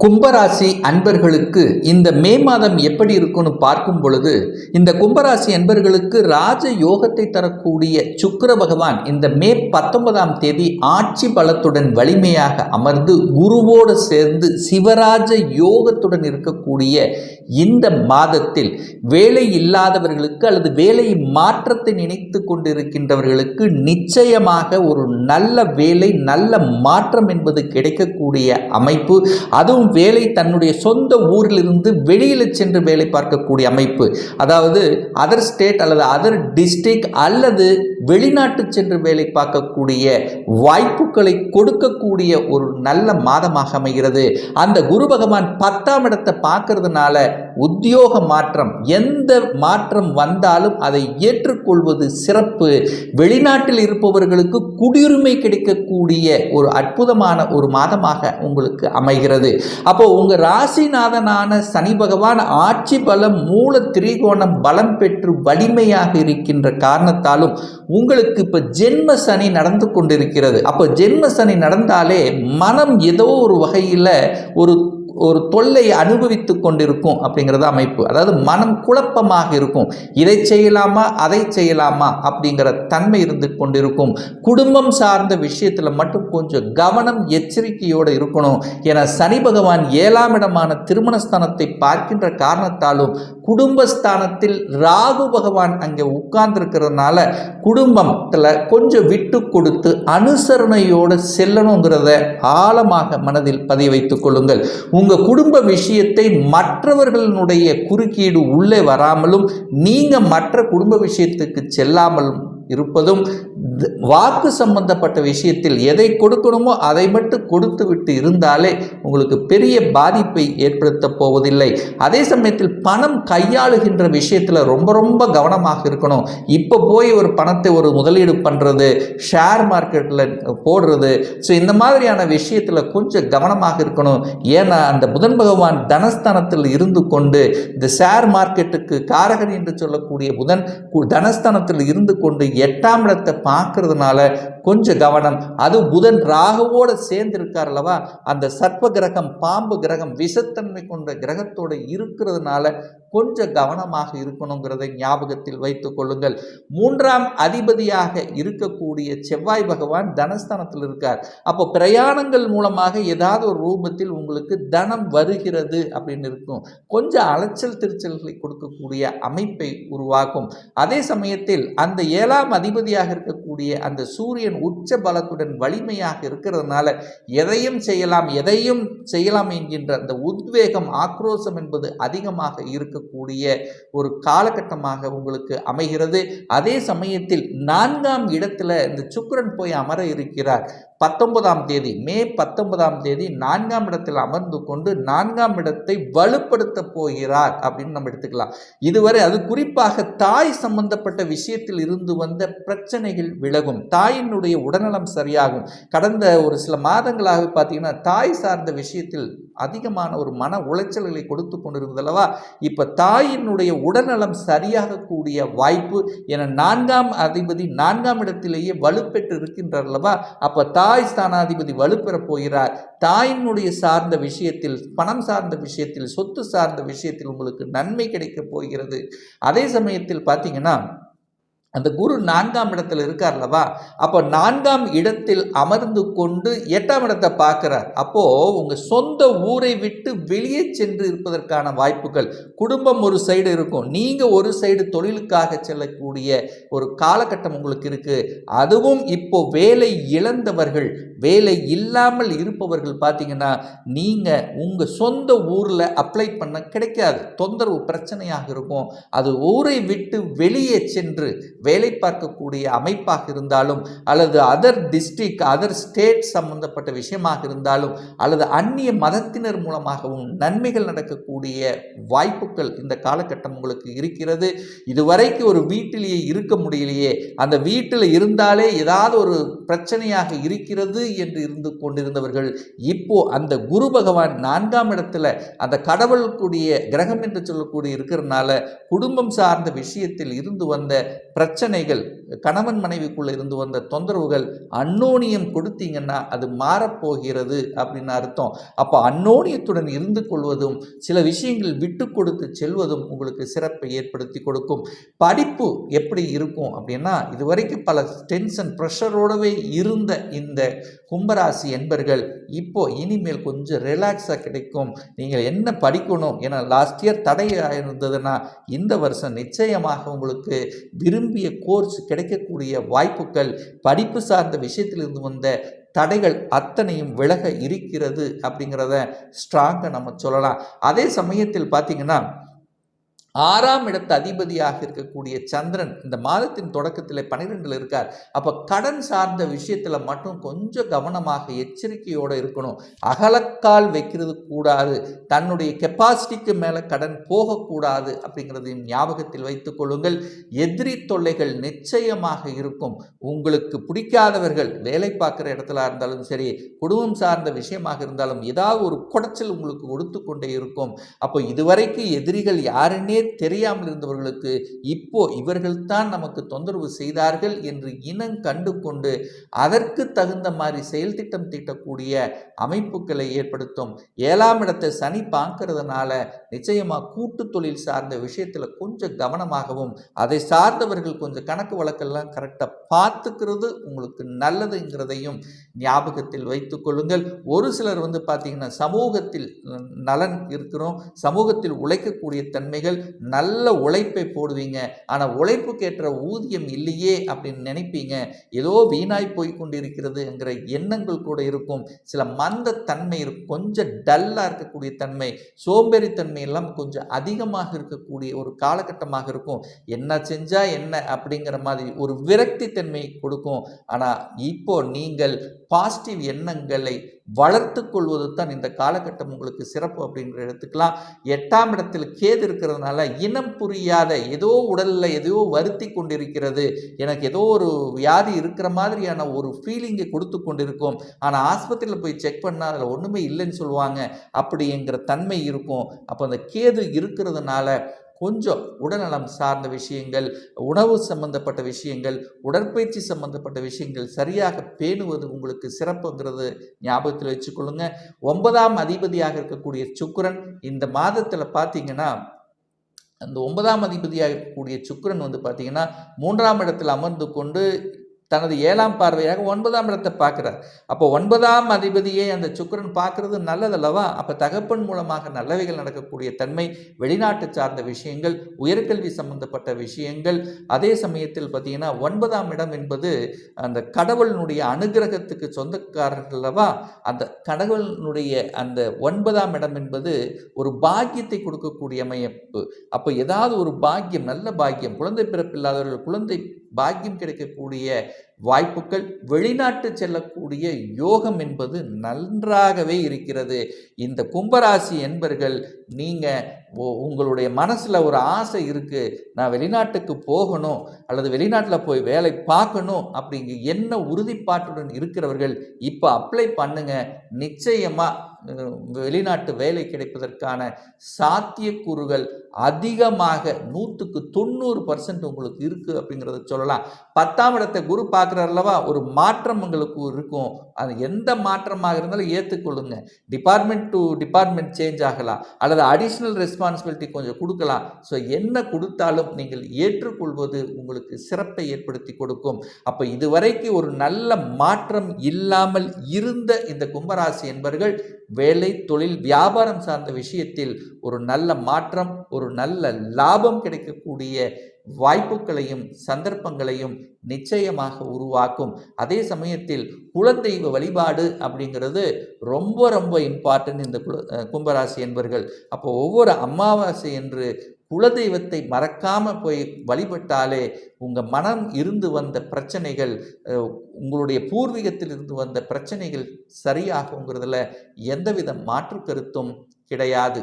கும்பராசி அன்பர்களுக்கு இந்த மே மாதம் எப்படி இருக்கும்னு பார்க்கும் பொழுது இந்த கும்பராசி அன்பர்களுக்கு ராஜ யோகத்தை தரக்கூடிய சுக்கர பகவான் இந்த மே பத்தொன்பதாம் தேதி ஆட்சி பலத்துடன் வலிமையாக அமர்ந்து குருவோடு சேர்ந்து சிவராஜ யோகத்துடன் இருக்கக்கூடிய இந்த மாதத்தில் வேலை இல்லாதவர்களுக்கு அல்லது வேலை மாற்றத்தை நினைத்து கொண்டிருக்கின்றவர்களுக்கு நிச்சயமாக ஒரு நல்ல வேலை நல்ல மாற்றம் என்பது கிடைக்கக்கூடிய அமைப்பு. அதுவும் வேலை தன்னுடைய சொந்த ஊரிலிருந்து வெளியில் சென்று வேலை பார்க்கக்கூடிய அமைப்பு. அதாவது அதர் ஸ்டேட் அல்லது அதர் டிஸ்ட்ரிக்ட் அல்லது வெளிநாட்டு சென்று வேலை பார்க்கக்கூடிய வாய்ப்புகளை கொடுக்கக்கூடிய ஒரு நல்ல மாதமாக அமைகிறது. அந்த குரு பகவான் பத்தாம் இடத்தை பார்க்கறதுனால உத்தியோக மாற்றம் எந்த மாற்றம் வந்தாலும் அதை ஏற்றுக்கொள்வது சிறப்பு. வெளிநாட்டில் இருப்பவர்களுக்கு குடியுரிமை கிடைக்கக்கூடிய ஒரு அற்புதமான ஒரு மாதமாக உங்களுக்கு அமைகிறது. அப்போ உங்க ராசிநாதனான சனி பகவான் ஆட்சி பலம் மூல திரிகோணம் பலம் பெற்று வலிமையாக இருக்கின்ற காரணத்தாலும் உங்களுக்கு இப்போ ஜென்ம சனி நடந்து கொண்டிருக்கிறது. அப்போ ஜென்ம சனி நடந்தாலே மனம் ஏதோ ஒரு வகையில் ஒரு ஒரு தொல்லை அனுபவித்து கொண்டிருக்கும் அப்படிங்கிறது அமைப்பு. அதாவது மனம் குழப்பமாக இருக்கும். இதை செய்யலாமா அதை செய்யலாமா அப்படிங்கிற தன்மை இருந்து கொண்டிருக்கும். குடும்பம் சார்ந்த விஷயத்தில் மட்டும் கொஞ்சம் கவனம் எச்சரிக்கையோடு இருக்கணும். என சனி பகவான் ஏழாம் இடமான திருமணஸ்தானத்தை பார்க்கின்ற காரணத்தாலும் குடும்பஸ்தானத்தில் ராகு பகவான் அங்கே உட்கார்ந்துருக்கிறதுனால குடும்பத்தில் கொஞ்சம் விட்டு கொடுத்து அனுசரணையோடு செல்லணுங்கிறத ஆழமாக மனதில் பதிய வைத்துக் கொள்ளுங்கள். உங்கள் குடும்ப விஷயத்தை மற்றவர்களுடைய குறுக்கீடு உள்ளே வராமலும் நீங்கள் மற்ற குடும்ப விஷயத்துக்கு செல்லாமலும் இருப்பதும் வாக்கு சம்பந்தப்பட்ட விஷயத்தில் எதை கொடுக்கணுமோ அதை மட்டும் கொடுத்து விட்டு இருந்தாலே உங்களுக்கு பெரிய பாதிப்பை ஏற்படுத்த போவதில்லை. அதே சமயத்தில் பணம் கையாளுகின்ற விஷயத்தில் ரொம்ப ரொம்ப கவனமாக இருக்கணும். இப்போ போய் ஒரு பணத்தை ஒரு முதலீடு பண்ணுறது ஷேர் மார்க்கெட்டில் போடுறது ஸோ இந்த மாதிரியான விஷயத்தில் கொஞ்சம் கவனமாக இருக்கணும். ஏன்னா அந்த புதன் பகவான் தனஸ்தானத்தில் இருந்து கொண்டு இந்த ஷேர் மார்க்கெட்டுக்கு காரகன் என்று சொல்லக்கூடிய புதன் தனஸ்தானத்தில் இருந்து கொண்டு எட்டாம் இடத்தை பார்க்கறதுனால கொஞ்சம் கவனம். அது புதன் ராகுவோடு சேர்ந்து இருக்கார் அல்லவா? அந்த சர்ப்ப கிரகம் பாம்பு கிரகம் விஷத்தன்மை கொண்ட கிரகத்தோடு இருக்கிறதுனால கொஞ்சம் கவனமாக இருக்கணுங்கிறதை ஞாபகத்தில் வைத்துக் கொள்ளுங்கள். மூன்றாம் அதிபதியாக இருக்கக்கூடிய செவ்வாய் பகவான் தனஸ்தானத்தில் இருக்கார். அப்போ பிரயாணங்கள் மூலமாக ஏதாவது ஒரு ரூபத்தில் உங்களுக்கு தனம் வருகிறது அப்படின்னு இருக்கும். கொஞ்சம் அலைச்சல் திருச்சல்களை கொடுக்கக்கூடிய அமைப்பை உருவாக்கும். அதே சமயத்தில் அந்த ஏழாம் அதிபதியாக இருக்கக்கூடிய அந்த சூரியன் உச்ச பலத்துடன் வலிமையாக இருக்கிறதுனால எதையும் செய்யலாம் எதையும் செய்யலாம் என்கின்ற அந்த உத்வேகம் ஆக்ரோஷம் என்பது அதிகமாக இருக்கக்கூடிய ஒரு காலகட்டமாக உங்களுக்கு அமைகிறது. அதே சமயத்தில் நான்காம் இடத்துல இந்த சுக்கிரன் போய் அமர இருக்கிறார். பத்தொன்பதாம் தேதி மே பத்தொன்பதாம் தேதி நான்காம் இடத்தில் அமர்ந்து கொண்டு நான்காம் இடத்தை வலுப்படுத்த போகிறார் அப்படின்னு நம்ம எடுத்துக்கலாம். இதுவரை அது குறிப்பாக தாய் சம்பந்தப்பட்ட விஷயத்தில் இருந்து வந்த பிரச்சனைகள் விலகும். தாயினுடைய உடல்நலம் சரியாகும். கடந்த ஒரு சில மாதங்களாக பார்த்தீங்கன்னா தாய் சார்ந்த விஷயத்தில் அதிகமான ஒரு மன உளைச்சல்களை கொடுத்து கொண்டிருந்தல்லவா? இப்போ தாயினுடைய உடல்நலம் சரியாகக்கூடிய வாய்ப்பு என நான்காம் அதிபதி நான்காம் இடத்திலேயே வலுப்பெற்று இருக்கின்றார் அல்லவா அப்போ தாய் ஸ்தானாதிபதி வலுப்பெறப் போகிறார். தாயினுடைய சார்ந்த விஷயத்தில் பணம் சார்ந்த விஷயத்தில் சொத்து சார்ந்த விஷயத்தில் உங்களுக்கு நன்மை கிடைக்கப் போகிறது. அதே சமயத்தில் பார்த்தீங்கன்னா அந்த குரு நான்காம் இடத்தில் இருக்கார் அல்லவா? அப்போ நான்காம் இடத்தில் அமர்ந்து கொண்டு எட்டாம் இடத்தை பார்க்குறார். அப்போது உங்கள் சொந்த ஊரை விட்டு வெளியே சென்று இருப்பதற்கான வாய்ப்புகள் குடும்பம் ஒரு சைடு இருக்கும். நீங்கள் ஒரு சைடு தொழிலுக்காக செல்லக்கூடிய ஒரு காலகட்டம் உங்களுக்கு இருக்குது அதுவும் இப்போ வேலை இழந்தவர்கள் வேலை இல்லாமல் இருப்பவர்கள் பார்த்தீங்கன்னா நீங்கள் உங்கள் சொந்த ஊரில் அப்ளை பண்ண கிடைக்காது. தொந்தரவு பிரச்சனையாக இருக்கும். அது ஊரை விட்டு வெளியே சென்று வேலை பார்க்கக்கூடிய அமைப்பாக இருந்தாலும் அல்லது அதர் டிஸ்ட்ரிக்ட் அதர் ஸ்டேட் சம்பந்தப்பட்ட விஷயமாக இருந்தாலும் அல்லது அந்நிய மதத்தினர் மூலமாகவும் நன்மைகள் நடக்கக்கூடிய வாய்ப்புகள் இந்த காலகட்டம் உங்களுக்கு இருக்கிறது. இதுவரைக்கும் ஒரு வீட்டிலேயே இருக்க முடியலையே. அந்த வீட்டில் இருந்தாலே ஏதாவது ஒரு பிரச்சனையாக இருக்கிறது என்று இருந்து கொண்டிருந்தவர்கள் இப்போ அந்த குரு பகவான் நான்காம் இடத்துல அந்த கடவுளுக்குரிய கிரகம் என்று சொல்லக்கூடிய இருக்கிறதுனால குடும்பம் சார்ந்த விஷயத்தில் இருந்து வந்த பிரச்சனைகள் கணவன் மனைவிக்குள்ளே இருந்து வந்த தொந்தரவுகள் அன்னோனியம் கொடுத்தீங்கன்னா அது மாறப்போகிறது அப்படின்னு அர்த்தம். அப்போ அன்னோனியத்துடன் இருந்து கொள்வதும் சில விஷயங்கள் விட்டு கொடுத்து செல்வதும் உங்களுக்கு சிறப்பை ஏற்படுத்தி கொடுக்கும். படிப்பு எப்படி இருக்கும் அப்படின்னா இதுவரைக்கும் பல டென்ஷன் ப்ரெஷரோடவே இருந்த இந்த கும்பராசி என்பர்கள் இப்போ இனிமேல் கொஞ்சம் ரிலாக்ஸாக கிடைக்கும். நீங்கள் என்ன படிக்கணும் ஏன்னா லாஸ்ட் இயர் தடையாக இருந்ததுன்னா இந்த வருஷம் நிச்சயமாக உங்களுக்கு விரும்பிய கோர்ஸ் கிடைக்கக்கூடிய வாய்ப்புகள் படிப்பு சார்ந்த விஷயத்திலிருந்து வந்த தடைகள் அத்தனையும் விலக இருக்கிறது அப்படிங்கிறத ஸ்ட்ராங்காக நம்ம சொல்லலாம். அதே சமயத்தில் பார்த்தீங்கன்னா ஆறாம் இடத்து அதிபதியாக இருக்கக்கூடிய சந்திரன் இந்த மாதத்தின் தொடக்கத்தில் பன்னிரெண்டில் இருக்கார். அப்போ கடன் சார்ந்த விஷயத்தில் மட்டும் கொஞ்சம் கவனமாக எச்சரிக்கையோடு இருக்கணும். அகலக்கால் வைக்கிறது கூடாது. தன்னுடைய கெப்பாசிட்டிக்கு மேலே கடன் போகக்கூடாது அப்படிங்கிறதையும் ஞாபகத்தில் வைத்துக் கொள்ளுங்கள். எதிரி தொல்லைகள் நிச்சயமாக இருக்கும். உங்களுக்கு பிடிக்காதவர்கள் வேலை பார்க்குற இடத்துல இருந்தாலும் சரி குடும்பம் சார்ந்த விஷயமாக இருந்தாலும் ஏதாவது ஒரு குடைச்சல் உங்களுக்கு கொடுத்து கொண்டே இருக்கும். அப்போ இதுவரைக்கும் எதிரிகள் யாருன்னே தெரியாமல் இருந்தவர்களுக்கு இப்போ இவர்கள்தான் நமக்கு தொந்தரவு செய்தார்கள் என்று இனம் கண்டு கொண்டு அதற்கு தகுந்த மாதிரி செயல் திட்டம் தீட்டக்கூடிய அமைப்புகளை ஏற்படுத்தும். ஏழாம் இடத்தை சனி பார்க்கறதுனால நிச்சயமாக கூட்டு தொழில் சார்ந்த விஷயத்தில் கொஞ்சம் கவனமாகவும் அதை சார்ந்தவர்கள் கொஞ்சம் கணக்கு வழக்கெல்லாம் கரெக்டாக பார்த்துக்கிறது உங்களுக்கு நல்லதுங்கிறதையும் ஞாபகத்தில் வைத்து கொள்ளுங்கள். ஒரு சிலர் வந்து பார்த்திங்கன்னா சமூகத்தில் நலன் இருக்கிறோம் சமூகத்தில் உழைக்கக்கூடிய தன்மைகள் நல்ல உழைப்பை போடுவீங்க ஆனால் உழைப்புக்கேற்ற ஊதியம் இல்லையே அப்படின்னு நினைப்பீங்க. ஏதோ வீணாய் போய் கொண்டிருக்கிறதுங்கிற எண்ணங்கள் கூட இருக்கும். சில மந்த தன்மை இருக்கும் கொஞ்சம் டல்லாக இருக்கக்கூடிய தன்மை சோம்பேறித்தன்மை எல்லாம் கொஞ்சம் அதிகமாக இருக்கக்கூடிய ஒரு காலகட்டமாக இருக்கும். என்ன செஞ்சால் என்ன அப்படிங்கிற மாதிரி ஒரு விரக்தி தன்மை கொடுக்கும். ஆனால் இப்போ நீங்கள் பாசிட்டிவ் எண்ணங்களை வளர்த்து கொள்வது தான் இந்த காலகட்டம் உங்களுக்கு சிறப்பு அப்படிங்கிற எடுத்துக்கலாம். எட்டாம் இடத்தில் கேது இருக்கிறதுனால இனம் புரியாத ஏதோ உடலில் ஏதோ வருத்தி கொண்டிருக்கிறது. எனக்கு ஏதோ ஒரு வியாதி இருக்கிற மாதிரியான ஒரு ஃபீலிங்கை கொடுத்து கொண்டிருக்கும். ஆனால் ஆஸ்பத்திரியில் போய் செக் பண்ணால் அதில் ஒன்றுமே இல்லைன்னு சொல்லுவாங்க. அப்படிங்கிற தன்மை இருக்கும். அப்போ அந்த கேது இருக்கிறதுனால கொஞ்சம் உடல்நலம் சார்ந்த விஷயங்கள் உணவு சம்பந்தப்பட்ட விஷயங்கள் உடற்பயிற்சி சம்பந்தப்பட்ட விஷயங்கள் சரியாக பேணுவது உங்களுக்கு சிறப்புங்கிறது ஞாபகத்தில் வச்சுக்கொள்ளுங்க. ஒன்பதாம் அதிபதியாக இருக்கக்கூடிய சுக்கிரன் இந்த மாதத்தில் பார்த்தீங்கன்னா அந்த ஒன்பதாம் அதிபதியாக இருக்கக்கூடிய சுக்கிரன் வந்து பார்த்தீங்கன்னா மூன்றாம் இடத்தில் அமர்ந்து கொண்டு தனது ஏழாம் பார்வையாக ஒன்பதாம் இடத்தை பார்க்குறார். அப்போ ஒன்பதாம் அதிபதியை அந்த சுக்கிரன் பார்க்கறது நல்லதல்லவா? அப்போ தகப்பன் மூலமாக நல்லவைகள் நடக்கக்கூடிய தன்மை வெளிநாட்டு சார்ந்த விஷயங்கள் உயர்கல்வி சம்பந்தப்பட்ட விஷயங்கள் அதே சமயத்தில் பார்த்தீங்கன்னா ஒன்பதாம் இடம் என்பது அந்த கடவுளினுடைய அனுகிரகத்துக்கு சொந்தக்காரர்கள் அல்லவா? அந்த கடவுளினுடைய அந்த ஒன்பதாம் இடம் என்பது ஒரு பாக்கியத்தை கொடுக்கக்கூடிய அமைப்பு. அப்போ ஏதாவது ஒரு பாக்கியம் நல்ல பாக்கியம் குழந்தை பிறப்பில்லாதவர்கள் குழந்தை பாக்கியம் கிடைக்கக்கூடிய வாய்ப்புகள் வெளிநாட்டு செல்லக்கூடிய யோகம் என்பது நன்றாகவே இருக்கிறது. இந்த கும்பராசி என்பர்கள் நீங்கள் உங்களுடைய மனசில் ஒரு ஆசை இருக்குது நான் வெளிநாட்டுக்கு போகணும் அல்லது வெளிநாட்டில் போய் வேலை பார்க்கணும் அப்படிங்க என்ன உறுதிப்பாட்டுடன் இருக்கிறவர்கள் இப்போ அப்ளை பண்ணுங்க. நிச்சயமாக வெளிநாட்டு வேலை கிடைப்பதற்கான சாத்தியக்கூறுகள் அதிகமாக நூற்றுக்கு தொண்ணூறு பர்சன்ட் உங்களுக்கு இருக்குது அப்படிங்கிறத சொல்லலாம். பத்தாம் இடத்தை குரு பார்க்குறாருலவா ஒரு மாற்றம் உங்களுக்கு இருக்கும். அது எந்த மாற்றமாக இருந்தாலும் ஏற்றுக்கொள்ளுங்க டிபார்ட்மெண்ட் டு டிபார்ட்மெண்ட் சேஞ்ச் ஆகலாம். அல்லது அடிஷ்னல் ரெஸ்பான்சிபிலிட்டி கொஞ்சம் கொடுக்கலாம். ஸோ என்ன கொடுத்தாலும் நீங்கள் ஏற்றுக்கொள்வது உங்களுக்கு சிறப்பை ஏற்படுத்தி கொடுக்கும். அப்போ இதுவரைக்கு ஒரு நல்ல மாற்றம் இல்லாமல் இருந்த இந்த கும்பராசி என்பர்கள் வேலை தொழில் வியாபாரம் சார்ந்த விஷயத்தில் ஒரு நல்ல மாற்றம் ஒரு நல்ல லாபம் கிடைக்கக்கூடிய வாய்ப்புகளையும் சந்தர்ப்பங்களையும் நிச்சயமாக உருவாக்கும். அதே சமயத்தில் குலதெய்வ வழிபாடு அப்படிங்கிறது ரொம்ப ரொம்ப இம்பார்ட்டன்ட் இந்த குல கும்பராசி என்பர்கள். அப்போ ஒவ்வொரு அமாவாசை என்று குலதெய்வத்தை மறக்காம போய் வழிபட்டாலே உங்கள் மனம் இருந்து வந்த பிரச்சனைகள் உங்களுடைய பூர்வீகத்தில் இருந்து வந்த பிரச்சனைகள் சரியாகுங்கிறதுல எந்தவித மாற்று கருத்தும் கிடையாது.